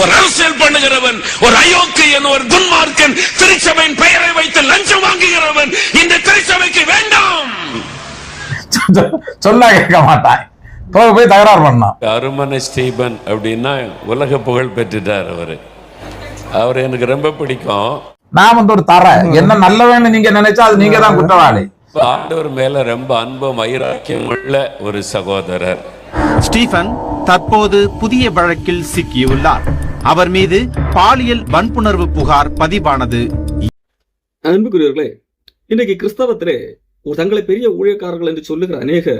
ஒரு அரசியல் பண்ணுகிறவன் ஒரு அயோக்கியன் ஒரு துன்மார்க்கன் திருச்சபையின் பெயரை வைத்து லஞ்சம் வாங்குகிறவன் இந்த திருச்சபைக்கு வேண்டாம். சொன்னா கேட்க மாட்டான் போய் தகராறு பண்ணான் அருமனை ஸ்டீபன் அப்படின்னா உலக புகழ் பெற்றுட்டார் அவரு. அவர் எனக்கு ரொம்ப பிடிக்கும். நான் வந்து ஒரு தர. என்ன நல்லவன்னு நீங்க நினைச்சா அது நீங்க தான் குற்றவாளி. ஆண்டவர் மேல ரொம்ப அன்பும் வைராக்கியம் உள்ள ஒரு சகோதரர். ஸ்டீபன் தற்போது புதிய வழக்கில் சிக்கியுள்ளார். அவர் மீது பாலியல் வன்புணர்வு புகார் பதிவானது. அன்புக்குரியவர்களே இன்றைக்கு கிறிஸ்தவத்திலே தங்களை பெரிய ஊழியக்காரர்கள் என்று சொல்லுகிற அநேக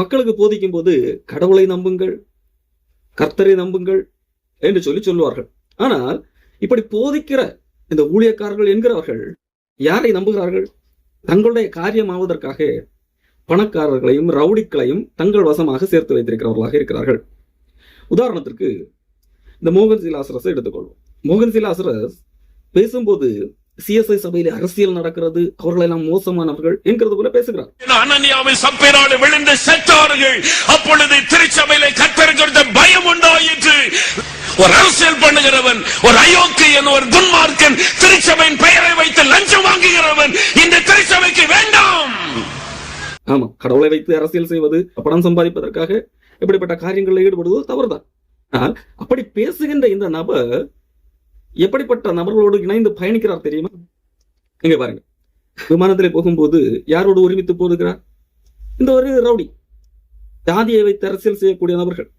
மக்களுக்கு போதிக்கும் போது கடவுளை நம்புங்கள் கர்த்தரை நம்புங்கள் என்று சொல்லி சொல்லுவார்கள். ஆனால் இப்படி போதிக்கிற இந்த ஊழியக்காரர்கள் என்கிறவர்கள் யாரை நம்புகிறார்கள்? தங்களுடைய காரியமாவதற்காக பணக்காரர்களையும் ரவுடிக்களையும் தங்கள் வசமாக சேர்த்து வைத்திருக்கிறவர்களாக இருக்கிறார்கள். உதாரணத்திற்கு இந்த மோகன் சிலாசரஸை எடுத்துக்கொள்வோம். மோகன் சிலாசரஸ் பேசும்போது சிஎஸ்ஐ சபையிலே அரசியல் நடக்கிறது அவர்கள் எல்லாம் மோசமானவர்கள் என்கிறது போல பேசுகிறார். அனன்யாவில் சப்பிராடு விழுந்து செத்தார்கள். அப்பொழுது திருச்சபையில கத்தரிக்கிறது பயம் உண்டாயிற்று. ஒரு அரசியல் பண்ணுகிறவன் ஒரு அயோக்கியன் ஒரு துன்மார்க்கன் திருச்சபையின் பெயரை வைத்து லஞ்சம் வாங்குகிறவன் ஆமா கடவுளை வைத்து அரசியல் செய்வது பணம் சம்பாதிப்பதற்காக இப்படிப்பட்ட காரியங்களில் ஈடுபடுவது தவறுதான். ஆனால் அப்படி பேசுகின்ற இந்த நபர் எப்படிப்பட்ட நபர்களோடு இணைந்து பயணிக்கிறார் தெரியுமா? இங்க பாருங்க. விமானத்திலே போகும்போது யாரோடு ஒருமித்து போதுகிறார்? இந்த ஒரு ரவுடி. ஜாதியை வைத்து அரசியல் செய்யக்கூடிய நபர்கள்.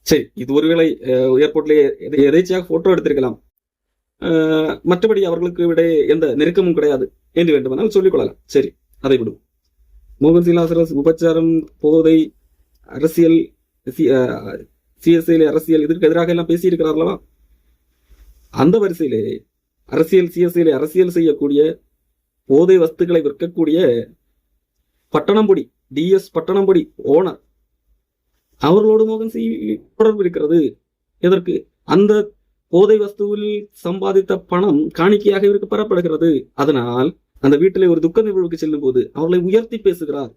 சரி இது ஒருவேளை ஏர்போர்ட்லேயே எதேச்சியாக எதை- போட்டோ எடுத்திருக்கலாம். மற்றபடி அவர்களுக்கு விட எந்த நெருக்கமும் கிடையாது. என்று வேண்டுமானால் சொல்லிக் கொள்ளலாம். சரி அதை விடும் மோகன் சிலாசரஸ் உபச்சாரம் போதை அரசியல் சிஎஸ்ஐல அரசியல் இதற்கு எதிராக எல்லாம் பேசியிருக்கிறார் அல்லவா அந்த வரிசையிலே அரசியல் சிஎஸ்ஐல அரசியல் செய்யக்கூடிய போதை வஸ்துக்களை விற்கக்கூடிய பட்டணம்பொடி டிஎஸ் பட்டணம்பொடி ஓனர் அவர்களோடு மோகன் சி தொடர்பு இருக்கிறது. எதற்கு? அந்த போதை வஸ்துவில் சம்பாதித்த பணம் காணிக்கையாக இவருக்கு பெறப்படுகிறது. அதனால் அந்த வீட்டிலே ஒரு துக்க நிகழ்வுக்கு செல்லும் போது அவர்களை உயர்த்தி பேசுகிறார்.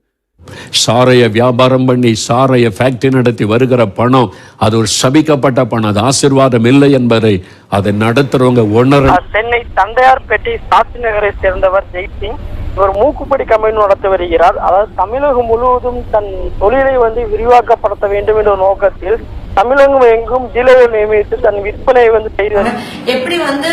சாரைய வியாபாரம் பண்ணி சாரைய ஃபேக்டரி நடத்தி வருகிற பணம் அது ஒரு சபிக்கப்பட்ட பணம் அது ஆசீர்வாதம் இல்லை என்பதை அதை நடத்துறவங்க உணர சென்னை தந்தையார்பேட்டை சாத்தி நகரை சேர்ந்தவர் ஜெய்சிங். இவர் மூக்குப்படி கம்பெனி நடத்தி வருகிறார். அதாவது தமிழகம் முழுவதும் தன் தொழிலை வந்து விரிவாக்கப்படுத்த வேண்டும் என்ற நோக்கத்தில் தமிழகம் எங்கும் டீலரை நியமித்து தன் விற்பனையை வந்து செய்து. எப்படி வந்து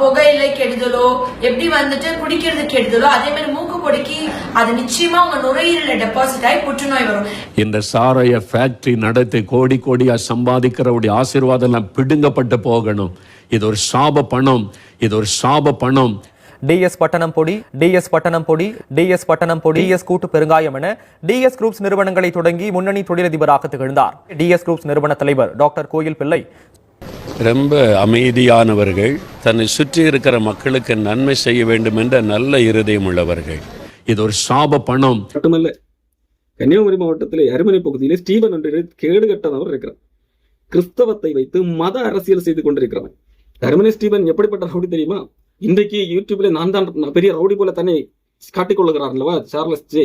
புகையிலை கெடுதலோ எப்படி வந்துட்டு குடிக்கிறது கெடுதலோ அதே மாதிரி மூக்கு பொடிக்கு அது நிச்சயமா உங்க நுரையீரல டெபாசிட் ஆகி புற்றுநோய் வரும். இந்த சாரைய ஃபேக்டரி நடத்தி கோடி கோடியா சம்பாதிக்கிறவுடைய ஆசீர்வாதம் எல்லாம் பிடுங்கப்பட்டு போகணும். இது ஒரு சாப பணம். இது ஒரு சாப பணம். டிஎஸ் பட்டணம் பொடி டிஎஸ் பட்டணம் பொடி டிஎஸ் பட்டணம் பொடி டிஎஸ் கூட்டு பெருங்காயம் என டிஎஸ் குரூப்ஸ் நிறுவனங்களை தொடங்கி முன்னணி தொழிலதிபராக திகழ்ந்தார். டிஎஸ் குரூப்ஸ் நிறுவன தலைவர் டாக்டர் கோயில் பிள்ளை ரொம்ப அமைதியானவர்கள் தன்னை சுற்றி இருக்கிற மக்களுக்கு நன்மை செய்ய வேண்டும் என்ற நல்ல இருதயம் உள்ளவர்கள். இது ஒரு சாப பணம். மட்டுமல்ல கன்னியாகுமரி மாவட்டத்திலே அருமனை பகுதியிலே ஸ்டீபன் என்ற கேடு கட்டதவர் இருக்கிறார். கிறிஸ்தவத்தை வைத்து மத அரசியல் செய்து கொண்டிருக்கிறவன். அருமனை ஸ்டீபன் எப்படிப்பட்ட ரவுடி தெரியுமா? இன்றைக்கு யூடியூப்ல நான் தான் பெரிய ரவுடி போல தன்னை காட்டிக் கொள்ளுகிறார் அல்லவா சார்லஸ் ஜே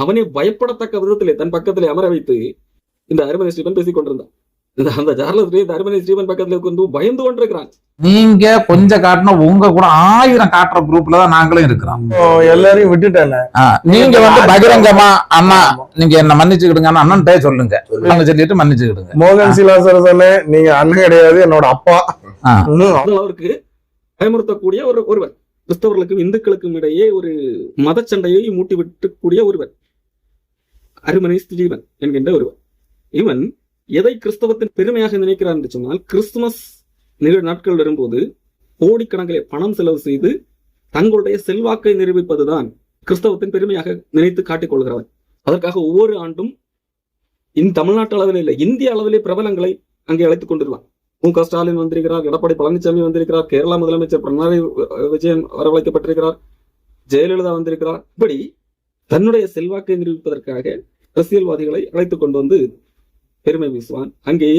அவனை பயப்படத்தக்க விதத்திலே தன் பக்கத்திலே அமர வைத்து இந்த அருமனை ஸ்டீபன் பேசிக் கொண்டிருந்தான். இந்த அந்த சார்லஸ் ஜே இந்த அருமனை ஸ்டீபன் பக்கத்துல உட்கார்ந்து பயந்து கொண்டிருக்கிறான். நீங்க கொஞ்சம் காட்டினா உங்க கூட ஆயிரம் காட்டுற குரூப்ல தான் நாங்களும் இருக்கிறோம். எல்லாரையும் விட்டுட்டேன். நீங்க வந்து பகிரங்கமா அண்ணா நீங்க என்ன மன்னிச்சுக்கிடுங்க அண்ணன்ட்டே சொல்லுங்க. அண்ணன் சொல்லிட்டு மன்னிச்சுக்கிடுங்க. மோகன் சிலாசரஸ் அண்ணே நீங்க அண்ணன் கிடையாது என்னோட அப்பா. அவருக்கு பயமுறுத்தக்கூடிய ஒரு ஒருவர். கிறிஸ்தவர்களுக்கும் இந்துக்களுக்கும் இடையே ஒரு மதச்சண்டையை மூட்டி விட்டுக்கூடிய ஒருவர். அருமனை ஸ்ரீவன் என்கின்ற ஒருவர். இவன் எதை கிறிஸ்தவத்தின் பெருமையாக நினைக்கிறார் என்று சொன்னால் கிறிஸ்துமஸ் நிகழ் நாட்கள் வரும்போது கோடிக்கணக்கிலே பணம் செலவு செய்து தங்களுடைய செல்வாக்கை நிரூபிப்பதுதான் கிறிஸ்தவத்தின் பெருமையாக நினைத்து காட்டிக்கொள்கிறவன். அதற்காக ஒவ்வொரு ஆண்டும் இந்த தமிழ்நாட்டு அளவில் இல்லை இந்திய அளவிலே பிரபலங்களை அங்கே அழைத்துக் கொண்டிருவான். மு க ஸ்டாலின் வந்திருக்கிறார் எடப்பாடி பழனிசாமி வந்திருக்கிறார் கேரளா முதலமைச்சர் பினராயி விஜயன் வரவழைக்கப்பட்டிருக்கிறார் ஜெயலலிதா வந்திருக்கிறார். இப்படி தன்னுடைய செல்வாக்கை நிரூபிப்பதற்காக அரசியல்வாதிகளை அழைத்துக் கொண்டு வந்து பெருமை வீசுவான். அங்கே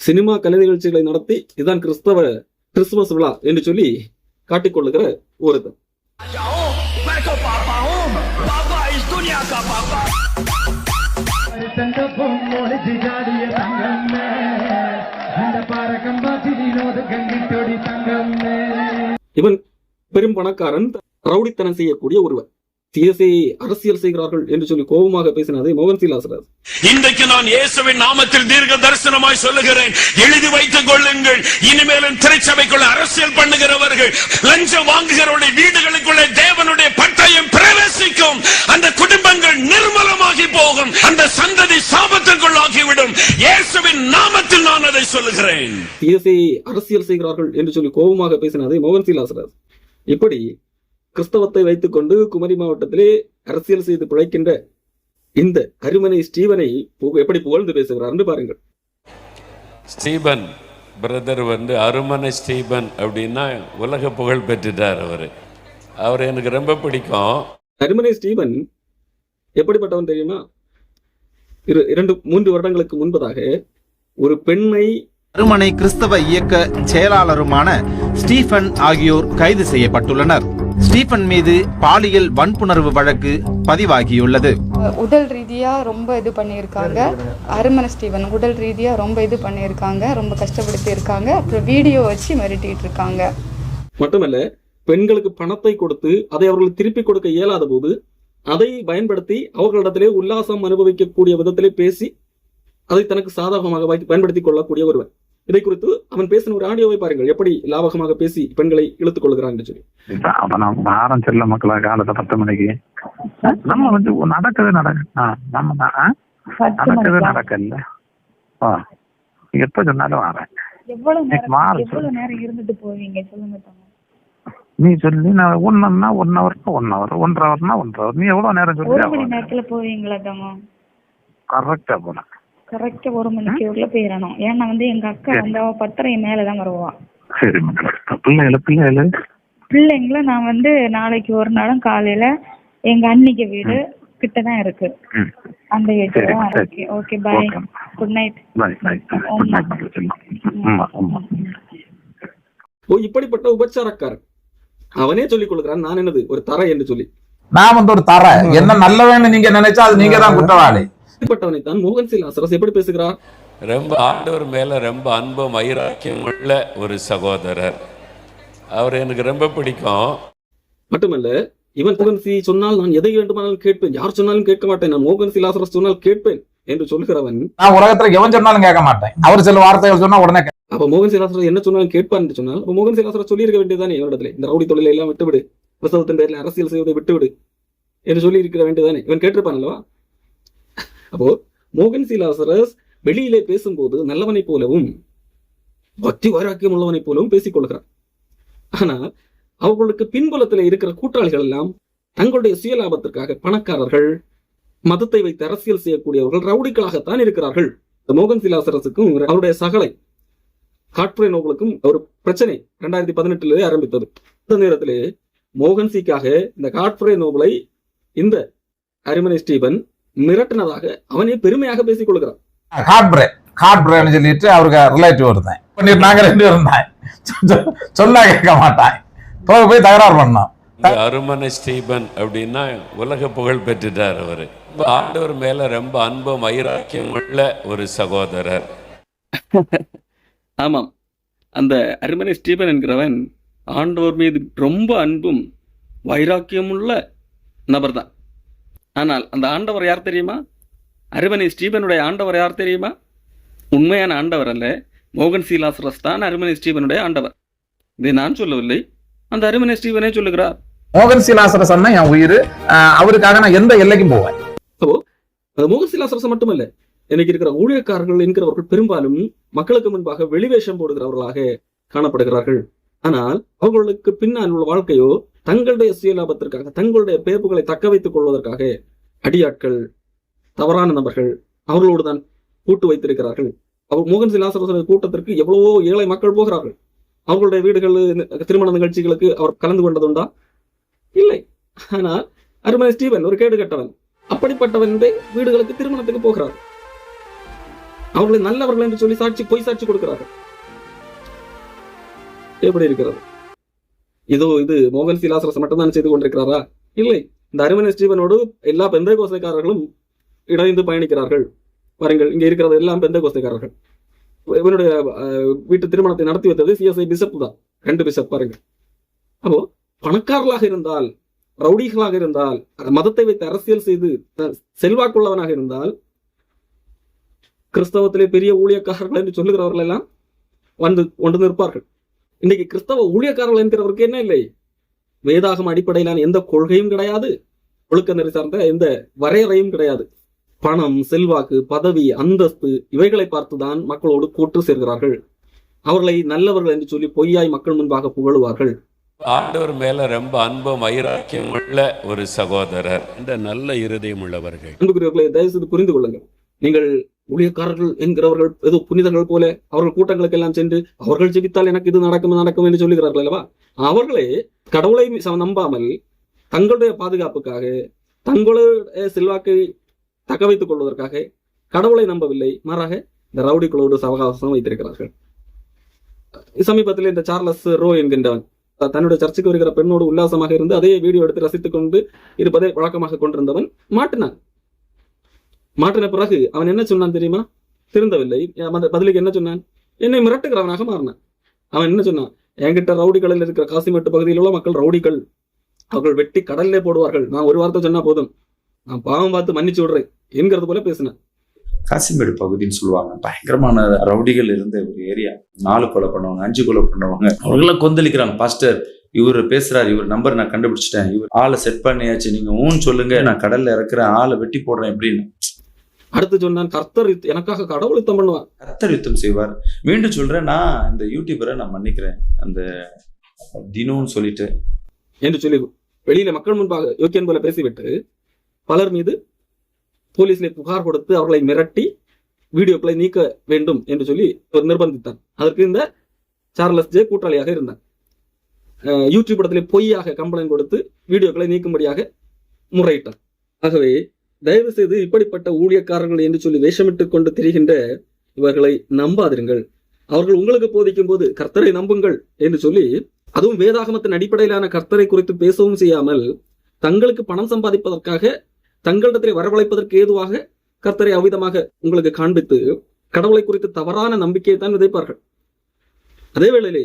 சினிமா கலை நிகழ்ச்சிகளை நடத்தி இதுதான் கிறிஸ்தவ கிறிஸ்துமஸ் விழா என்று சொல்லி காட்டிக்கொள்ளுகிற ஒருத்தன் தங்க இவன் பெரும் பணக்காரன் ரவுடித்தனம் செய்யக்கூடிய ஒருவர் சிஎஸ்ஐ அரசியல் செய்கிறார்கள் என்று சொல்லி கோபமாக பேசினதை மோகன் சீலாசராஜ் இன்றைக்கு நான் இயேசுவின் நாமத்தில் தீர்க்க தரிசனமாய் சொல்லுகிறேன். எழுதி வைத்துக் கொள்ளுங்கள். இனிமேலும் திருச்சபைக்குள் அரசியல் பண்ணுகிறவர்கள் லஞ்சம் வாங்குகிறவருடைய சொல்லுகிறேன். சிஎஸ்ஐ அரசியல் செய்கிறார்கள் என்று சொல்லி கோபமாக பேசினதை மோகன் சீலாசராஜ் இப்படி கிறிஸ்தவத்தை வைத்துக்கொண்டு குமரி மாவட்டத்திலே அரசியல் செய்து பிழைக்கின்ற இந்த அருமனை ஸ்டீவனை எப்படி புகழ்ந்து பேசுகிறார் என்று பாருங்கள். ஸ்டீபன் பிரதர் வந்து அருமனை ஸ்டீபன் அப்படின்னா உலக புகழ் பெற்றுட்டார் அவர். அவர் எனக்கு ரொம்ப பிடிக்கும். அருமனை ஸ்டீவன் எப்படிப்பட்டவன் தெரியுமா? இரு இரண்டு மூன்று வருடங்களுக்கு முன்பதாக ஒரு பெண்ணை அருமனை கிறிஸ்தவ இயக்க செயலாளருமான ஸ்டீபன் ஆகியோர் கைது செய்யப்பட்டுள்ளனர். ஸ்டீபன் மீது பாலியல் வன்புணர்வு வழக்கு பதிவாகியுள்ளது. உடல் ரீதியா ரொம்ப இது பண்ணியிருக்காங்க. அருமன ஸ்டீவன் உடல் ரீதியா ரொம்ப இது பண்ணியிருக்காங்க. ரொம்ப கஷ்டப்படுத்தி இருக்காங்க. அப்புறம் வீடியோ வச்சு மிரட்டிட்டு இருக்காங்க. மட்டுமல்ல பெண்களுக்கு பணத்தை கொடுத்து அதை அவர்கள் திருப்பி கொடுக்க இயலாத போது அதை பயன்படுத்தி அவர்களிடத்திலே உல்லாசம் அனுபவிக்கக்கூடிய விதத்திலே பேசி அதை தனக்கு சாதகமாக பயன்படுத்திக் கொள்ளக்கூடிய ஒருவன். இதை குறித்து அவன் பேசின ஒரு ஆடியோவை பாருங்கள். எப்படி லாபகமாக பேசி பெண்களை இழுத்துக் கொள்கிறான் சொல்லி. வாரம் செல்ல மக்களா காலத்தை பத்து மணிக்கு நம்ம வந்து நடக்குது நடக்கு நம்ம? நடக்குது நடக்கல. ஆ. எப்ப சொன்னாலும் வரேன். எவ்வளவு நேரம்- வாரம் எவ்வளவு நேரம் இருந்துட்டு போவீங்க? சொல்லுங்க நீ சொல்லி நான் ஒன்னா ஒன் ஹவர்னா ஒன் ஹவர் ஒன்றரை ஹவர்னா ஒன்றரை ஹவர் நீ எவ்வளவு நேரம் சொல்லி? கரெக்டா போனேன் கரெக்டா ஒரு மணிக்கு உள்ள போயிடணும் ஏன்னா வந்து எங்க அக்கா வந்து அவ பத்தரை மேலதான் வருவா. சரி பிள்ளைங்கள நான் வந்து நாளைக்கு ஒரு நாளும் காலையில எங்க அன்னிக்கு வீடு கிட்ட தான் இருக்கு. அந்த சரி. Okay okay bye. Good night ஓ இப்படிப்பட்ட உபச்சாரக்காரன். அவனே சொல்லிக் கொள்கிறான் நான் என்னது ஒரு தரை என்று சொல்லி. நான் வந்து ஒரு தர. என்ன நல்லவன்னு நீங்க நினைச்சா அது நீங்க தான் குற்றவாளி. இப்படிப்பட்டவனை தான் மோகன் சீலாசரஸ் எப்படி பேசுகிறார்? ரொம்ப ஆண்டவர் மேல ரொம்ப அன்பும் வைராக்கியம் உள்ள ஒரு சகோதரர். அவர் எனக்கு ரொம்ப பிடிக்கும். மட்டுமல்ல இவன் மோகன் சி சொன்னால் நான் எதை வேண்டுமானாலும் கேட்பேன். யார் சொன்னாலும் கேட்க மாட்டேன். நான் மோகன் சீலாசரஸ் சொன்னால் கேட்பேன் என்று சொல்கிறவன் நான் உலகத்துல எவன் சொன்னாலும் கேட்க மாட்டேன். அவர் சில வார்த்தைகள் சொன்னா உடனே கே- அப்ப மோகன் சீலாசரஸ் என்ன சொன்னாலும் கேட்பான் என்று சொன்னால் அப்ப மோகன் சீலாசரஸ் சொல்லியிருக்க வேண்டியதானே இவனிடத்துல இந்த ரவுடி தொழிலை எல்லாம் விட்டுவிடு. பிரசவத்தின் பேரில் அரசியல் செய்வதை விட்டுவிடு என்று சொல்லி இருக்க வேண்டியதானே இவன் கேட்டிருப்பான் அல்லவா? அப்போ மோகன் சீலாசரஸ் வெளியிலே பேசும்போது நல்லவனைப் போலவும் பக்தி வைராக்கியம் உள்ளவனைப் போலவும் பேசிக் ஆனா அவர்களுக்கு பின்புலத்தில் இருக்கிற கூட்டாளிகள் எல்லாம் தங்களுடைய சுயலாபத்திற்காக பணக்காரர்கள் மதத்தை வைத்து அரசியல் செய்யக்கூடியவர்கள் ரவுடிகளாகத்தான் இருக்கிறார்கள். மோகன் சிலாசரசுக்கும் அவருடைய சகலை காட்புரை நோபலுக்கும் ஒரு பிரச்சனை ரெண்டாயிரத்தி பதினெட்டுல ஆரம்பித்தது. அந்த நேரத்திலே மோகன் சிக்காக இந்த காட்புரை நோபலை இந்த அரிமனை ஸ்டீபன் மிரட்டினதாக அவனே பெருமையாக பேசிக் பிரேக் ஹார்ட் பிரேக்னு சொல்லிட்டு அவருக்கு ரிலேட்டிவ் இருந்தேன் பண்ணிட்டு நாங்க ரெண்டு இருந்தேன் சொன்னா கேட்க மாட்டான். போய் போய் தகராறு பண்ணோம். அருமனை ஸ்டீபன் அப்படின்னா உலக புகழ் பெற்றுட்டார் அவர். ஆண்டவர் மேல ரொம்ப அன்பும் வைராக்கியம் உள்ள ஒரு சகோதரர். ஆமாம். அந்த அருமனை ஸ்டீபன் என்கிறவன் ஆண்டவர் மீது ரொம்ப அன்பும் வைராக்கியமுள்ள நபர்தான். ஆனால் அந்த ஆண்டவர் யார் தெரியுமா? அருமனை ஸ்டீபனுடைய ஆண்டவர் யார் தெரியுமா? உண்மையான ஆண்டவர் அல்ல. மோகன் சீலாசரஸ் தான் அருமனை ஸ்டீபனுடைய ஆண்டவர். இதை நான் சொல்லவில்லை. அந்த அருமனை ஸ்டீபனே சொல்லுகிறார். மோகன் சீலாசரஸ் என் உயிர். அவருக்காக நான் எந்த எல்லைக்கும் போவேன். அது மோகன் சீலாசரசம் மட்டுமல்ல. இன்னைக்கு இருக்கிற ஊழியக்காரர்கள் என்கிறவர்கள் பெரும்பாலும் மக்களுக்கு முன்பாக வெளிவேஷம் போடுகிறவர்களாக காணப்படுகிறார்கள். ஆனால் அவர்களுக்கு பின்னால் உள்ள வாழ்க்கையோ தங்களுடைய சுயலாபத்திற்காக தங்களுடைய பேர்ப்புகளை தக்க வைத்துக் கொள்வதற்காக அடியாட்கள் தவறான நபர்கள் அவர்களோடு தான் கூட்டு வைத்திருக்கிறார்கள். அவர் மோகன் சிலாசரசர் கூட்டத்திற்கு எவ்வளவோ ஏழை மக்கள் போகிறார்கள். அவர்களுடைய வீடுகள் திருமண நிகழ்ச்சிகளுக்கு அவர் கலந்து கொண்டதுண்டா? இல்லை. ஆனால் அருமனை ஸ்டீவன் ஒரு கேடு கட்டவன். அப்படிப்பட்டவன் வீடுகளுக்கு திருமணத்துக்கு போகிறார். அவர்களை நல்லவர்கள் என்று சொல்லி சாட்சி பொய் சாட்சி கொடுக்கிறார்கள். எப்படி இருக்கிறது? இதோ இது மோகன் சிலாசரஸ் மட்டும்தான் செய்து கொண்டிருக்கிறாரா? இல்லை. இந்த அருமனை ஸ்டீவனோடு எல்லா பெந்த கோசைக்காரர்களும் இணைந்து பயணிக்கிறார்கள். பாருங்கள் இங்க இருக்கிறது எல்லாம் பெந்த கோசைக்காரர்கள் இவனுடைய வீட்டு திருமணத்தை நடத்தி வைத்தது சிஎஸ்ஐ பிசப் தான். ரெண்டு பிசப் பாருங்க அப்போ பணக்காரர்களாக இருந்தால் ரவுடிகளாக இருந்தால் மதத்தை வைத்து அரசியல் செய்து செல்வாக்குள்ளவனாக இருந்தால் கிறிஸ்தவத்திலே பெரிய ஊழியக்காரர்கள் என்று சொல்லுகிறவர்கள் எல்லாம் வந்து கொண்டு நிற்பார்கள். இன்னைக்கு கிறிஸ்தவ ஊழியக்காரர்கள் என்கிறவருக்கு என்ன இல்லை? வேதாகம் அடிப்படையிலான எந்த கொள்கையும் கிடையாது. ஒழுக்க நெறி சார்ந்த எந்த வரையறையும் கிடையாது. பணம் செல்வாக்கு பதவி அந்தஸ்து இவைகளை பார்த்துதான் மக்களோடு கூட்டு சேர்கிறார்கள். அவர்களை நல்லவர்கள் என்று சொல்லி பொய்யாய் மக்கள் முன்பாக புகழுவார்கள். ஆண்டவர் மேல ரொம்ப அன்பும் வைராக்கியம் உள்ள ஒரு சகோதரர். இந்த நல்ல இருதயம் உள்ளவர்கள். அன்புக்குரியவர்களை தயவு செய்து புரிந்து கொள்ளுங்கள். நீங்கள் ஊழியக்காரர்கள் என்கிறவர்கள் ஏதோ புனிதர்கள் போல அவர்கள் கூட்டங்களுக்கு எல்லாம் சென்று அவர்கள் ஜெபித்தால் எனக்கு இது நடக்கும் நடக்கும் என்று சொல்லுகிறார்கள் அல்லவா? அவர்களே கடவுளை நம்பாமல் தங்களுடைய பாதுகாப்புக்காக தங்களுடைய செல்வாக்கை தக்க வைத்துக் கொள்வதற்காக கடவுளை நம்பவில்லை. மாறாக இந்த ரவுடிகளோடு சவகாசம் வைத்திருக்கிறார்கள். சமீபத்தில் இந்த சார்லஸ் ரோ என்கின்றவன் தன்னுடைய சர்ச்சுக்கு வருகிற பெண்ணோடு உல்லாசமாக இருந்து அதே வீடியோ எடுத்து ரசித்துக் கொண்டு இருப்பதை வழக்கமாக கொண்டிருந்தவன் மாட்டினான். மாட்டின பிறகு அவன் என்ன சொன்னான் தெரியுமா? திருந்தவில்லை. பதிலுக்கு என்ன சொன்னான்? என்னை மிரட்டுகிறவனாக மாறினான். அவன் என்ன சொன்னான்? என்கிட்ட ரவுடிகளில் இருக்கிற காசிமேட்டு பகுதியில் உள்ள மக்கள் ரவுடிகள். அவர்கள் வெட்டி கடல்லே போடுவார்கள். நான் ஒரு வார்த்தை சொன்னா போதும். நான் பாவம் பார்த்து மன்னிச்சு விடுறேன் என்கிறது போல பேசினேன். காசிமேடு பகுதின்னு சொல்லுவாங்க. பயங்கரமான ரவுடிகள் இருந்த ஒரு ஏரியா. நாலு கொலை பண்ணுவாங்க அஞ்சு கொலை பண்ணுவாங்க. அவர்களெல்லாம் கொந்தளிக்கிறாங்க. பாஸ்டர் இவர் பேசுறாரு. இவர் நம்பர் நான் கண்டுபிடிச்சிட்டேன். இவர் ஆளை செட் பண்ணியாச்சு. நீங்க ஊன்னு சொல்லுங்க. நான் கடல்ல இறக்குறேன். ஆளை வெட்டி போடுறேன் எப்படின்னு அடுத்து சொன்னான் கர்த்தர் எனக்காக கடவுள் யுத்தம் பண்ணுவான் கர்த்தர் யுத்தம் செய்வார். மீண்டும் சொல்றேன் நான் இந்த யூடியூபரை நான் மன்னிக்கிறேன். அந்த தினோன்னு சொல்லிட்டு. என்று சொல்லி வெளியில மக்கள் முன்பாக யோக்கியன் போல பேசிவிட்டு பலர் மீது போலீஸ்ல புகார் கொடுத்து அவர்களை மிரட்டி வீடியோக்களை நீக்க வேண்டும் என்று சொல்லி ஒரு நிர்பந்தித்தான். அதற்கு இந்த சார்லஸ் ஜே கூட்டாளியாக இருந்தான் அஹ் யூடியூப் இடத்திலே பொய்யாக கம்ப்ளைண்ட் கொடுத்து வீடியோக்களை நீக்கும்படியாக முறையிட்டார். ஆகவே தயவு செய்து இப்படிப்பட்ட ஊழியக்காரர்கள் என்று சொல்லி வேஷமிட்டுக் கொண்டு திரிகின்ற இவர்களை நம்பாதிருங்கள். அவர்கள் உங்களுக்கு போதிக்கும் போது கர்த்தரை நம்புங்கள் என்று சொல்லி அதுவும் வேதாகமத்தின் அடிப்படையிலான கர்த்தரை குறித்து பேசவும் செய்யாமல் தங்களுக்கு பணம் சம்பாதிப்பதற்காக தங்களிடத்திலே வரவழைப்பதற்கு ஏதுவாக கர்த்தரை அவ்விதமாக உங்களுக்கு காண்பித்து கடவுளை குறித்து தவறான நம்பிக்கையை தான் விதைப்பார்கள். அதே வேளையிலே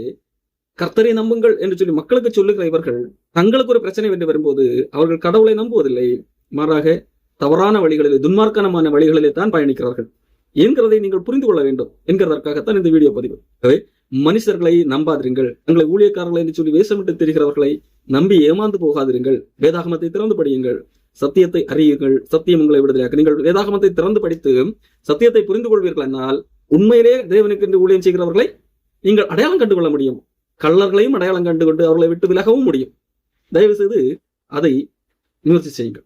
கர்த்தரை நம்புங்கள் என்று சொல்லி மக்களுக்கு சொல்லுகிற இவர்கள் தங்களுக்கு ஒரு பிரச்சனை என்று வரும்போது அவர்கள் கடவுளை நம்புவதில்லை. மாறாக தவறான வழிகளிலே துன்மார்க்கனமான வழிகளிலே தான் பயணிக்கிறார்கள். என்கிறதை நீங்கள் புரிந்து கொள்ள வேண்டும். என்கிறதற்காகத்தான் இந்த வீடியோ பதிவு. ஆகவே மனுஷர்களை நம்பாதிருங்கள். தங்களை ஊழியக்காரர்கள் என்று சொல்லி வேஷமிட்டு தெரிகிறவர்களை நம்பி ஏமாந்து போகாதிருங்கள். வேதாகமத்தை திறந்து படியுங்கள். சத்தியத்தை அறியுங்கள். சத்தியம் உங்களை விடுதலையாக்க நீங்கள் வேதாகமத்தை திறந்து படித்து சத்தியத்தை புரிந்து கொள்வீர்கள் என்றால் உண்மையிலே தேவனுக்கு என்று ஊழியம் செய்கிறவர்களை நீங்கள் அடையாளம் கண்டு கொள்ள முடியும். கள்ளர்களையும் அடையாளம் கண்டு கொண்டு அவர்களை விட்டு விலகவும் முடியும். தயவு செய்து அதை முயற்சி செய்யுங்கள்.